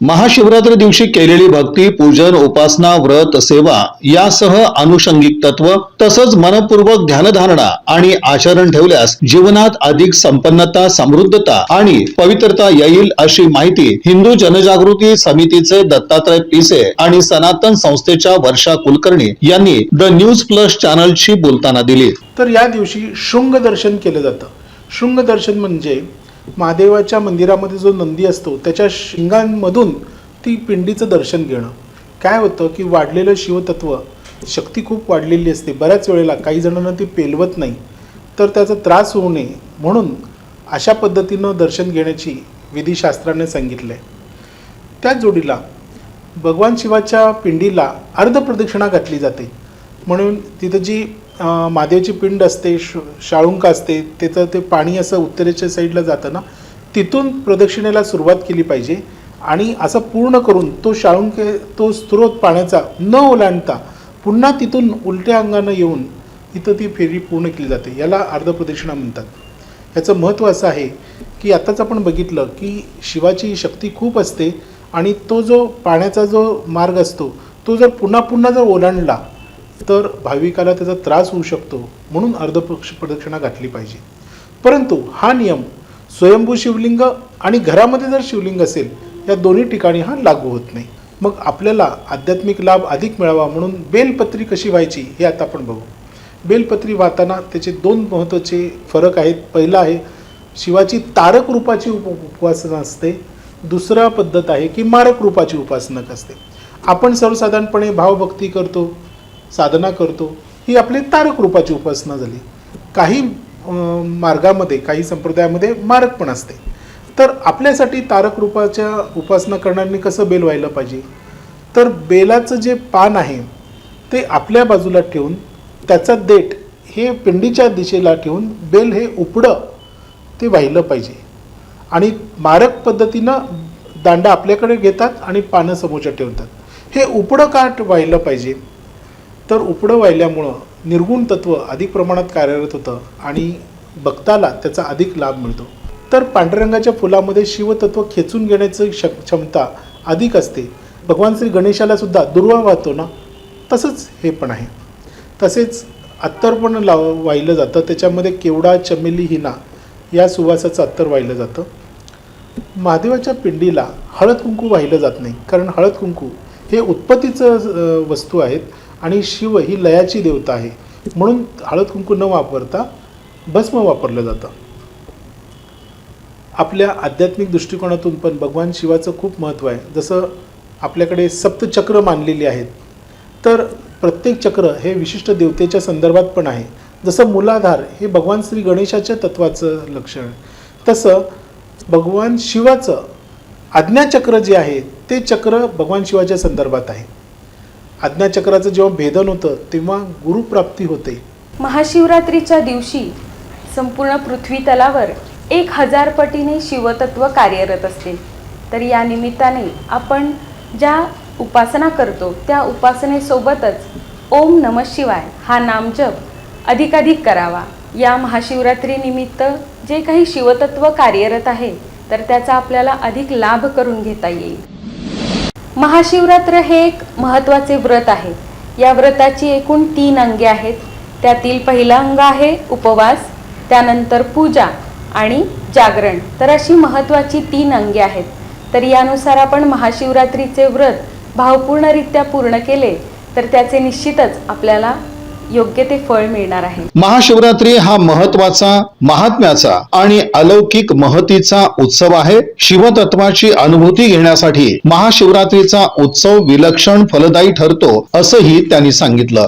महाशिवरात्री दिवशी केलेली भक्ती पूजन उपासना व्रत सेवा यासह अनुषंगिक तत्व तसंच मनपूर्वक ध्यानधारणा आणि आचरण ठेवल्यास जीवनात अधिक संपन्नता समृद्धता आणि पवित्रता येईल अशी माहिती हिंदू जनजागृती समितीचे दत्तात्रय पिसे आणि सनातन संस्थेच्या वर्षा कुलकर्णी यांनी द न्यूज प्लस चॅनलशी बोलताना दिली. तर या दिवशी शृंग दर्शन केलं जातं. शृंग दर्शन म्हणजे महादेवाच्या मंदिरामध्ये जो नंदी असतो त्याच्या शिंगांमधून ती पिंडीचं दर्शन घेणं. काय होतं की वाढलेलं शिवतत्व शक्ती खूप वाढलेली असते. बऱ्याच वेळेला काही जणांना ती पेलवत नाही तर त्याचा त्रास होऊ नये म्हणून अशा पद्धतीनं दर्शन घेण्याची विधिशास्त्राने सांगितलं आहे त्याच जोडीला भगवान शिवाच्या पिंडीला अर्धप्रदक्षिणा घातली जाते. म्हणून तिथं जी अं, महादेवाची पिंड असते श शाळुंक असते त्याचं ते पाणी असं उत्तरेच्या साईडला जातं ना तिथून प्रदक्षिणेला सुरुवात केली पाहिजे आणि असं पूर्ण करून तो शाळुंके तो स्रोत पाण्याचा न ओलांडता पुन्हा तिथून उलट्या अंगानं येऊन इथं ती फेरी पूर्ण केली जाते. याला अर्धप्रदक्षिणा म्हणतात. याचं महत्त्व असं आहे की आत्ताच आपण बघितलं की शिवाची शक्ती खूप असते आणि तो जो पाण्याचा जो मार्ग असतो तो जर पुन्हा पुन्हा जर ओलांडला तर भाविकाला त्याचा त्रास होऊ शकतो म्हणून अर्धपक्ष प्रदक्षिणा घातली पाहिजे. परंतु हा नियम स्वयंभू शिवलिंग आणि घरामध्ये जर शिवलिंग असेल या दोन्ही ठिकाणी हा लागू होत नाही. मग आपल्याला आध्यात्मिक लाभ अधिक मिळावा म्हणून बेलपत्री कशी व्हायची हे आता आपण बघू. बेलपत्री वाहताना त्याचे दोन महत्त्वाचे फरक आहेत. पहिला आहे शिवाची तारक रूपाची उप उपासना असते. दुसरा पद्धत आहे की मारक रूपाची उपासना असते. आपण सर्वसाधारणपणे भावभक्ती करतो. साधना करतो ही आपली तारक रूपाची उपासना झाली. काही मार्गामध्ये काही संप्रदायामध्ये मारक पण असते. तर आपल्यासाठी तारक रूपाच्या उपासना करणाऱ्यांनी कसं बेल व्हायला पाहिजे? तर बेलाचं जे पान आहे ते आपल्या बाजूला ठेवून त्याचा देठ हे पिंडीच्या दिशेला ठेवून बेल हे उपडं ते वाहिलं पाहिजे. आणि मारक पद्धतीनं दांडा आपल्याकडे घेतात आणि पानं समोरच्या ठेवतात. हे उपडं काठ व्हायलं पाहिजे. तर उपडं वाहिल्यामुळं निर्गुण तत्व अधिक प्रमाणात कार्यरत होतं आणि भक्ताला त्याचा अधिक लाभ मिळतो. तर पांढऱ्या रंगाच्या फुलामध्ये शिवतत्व खेचून घेण्याची शक क्षमता अधिक असते. भगवान श्री गणेशाला सुद्धा दुर्वा वाहतो ना? तसंच हे पण आहे. तसेच अत्तर पण लाव वाहिलं जातं. त्याच्यामध्ये केवडा चमेली हिना या सुवासाचं अत्तर वाहिलं जातं. महादेवाच्या पिंडीला हळद कुंकू वाहिलं जात नाही. कारण हळद कुंकू हे उत्पत्तीचं वस्तू आहेत. आणि शिव ही लयाची देवता आहे. म्हणून हळद कुंकू न वापरता भस्म वापरलं जातं. आपल्या आध्यात्मिक दृष्टिकोनातून पण भगवान शिवाचं खूप महत्त्व आहे. जसं आपल्याकडे सप्तचक्र मानलेली आहेत. तर प्रत्येक चक्र हे विशिष्ट देवतेच्या संदर्भात पण आहे. जसं मूलाधार हे भगवान श्री गणेशाच्या तत्वाचं लक्षण. तसं भगवान शिवाचं आज्ञाचक्र जे आहे ते चक्र भगवान शिवाच्या संदर्भात आहे. आज्ञाचक्राचं जेव्हा भेदन होतं तेव्हा गुरुप्राप्ती होते. महाशिवरात्रीच्या दिवशी संपूर्ण पृथ्वी तलावर एक हजार पटीने शिवतत्व कार्यरत असते. तर या निमित्ताने आपण ज्या उपासना करतो त्या उपासनेसोबतच ओम नम शिवाय हा नामजप अधिकाधिक करावा. या महाशिवरात्रीनिमित्त जे काही शिवतत्व कार्यरत आहे तर त्याचा आपल्याला अधिक लाभ करून घेता येईल. महाशिवरात्र हे एक महत्त्वाचे व्रत आहे. या व्रताची एकूण तीन अंगे आहेत. त्यातील पहिला अंग आहे उपवास त्यानंतर पूजा आणि जागरण. तर अशी महत्त्वाची तीन अंगे आहेत. तर यानुसार आपण महाशिवरात्रीचे व्रत भावपूर्णरित्या पूर्ण केले तर त्याचे निश्चितच आपल्याला योग्य ते फळ मिळणार आहे. महाशिवरात्री हा महत्त्वाचा महात्म्याचा आणि अलौकिक महतीचा उत्सव आहे. शिवतत्वाची अनुभूती घेण्यासाठी महाशिवरात्रीचा उत्सव विलक्षण फलदायी ठरतो असंही त्यांनी सांगितलं.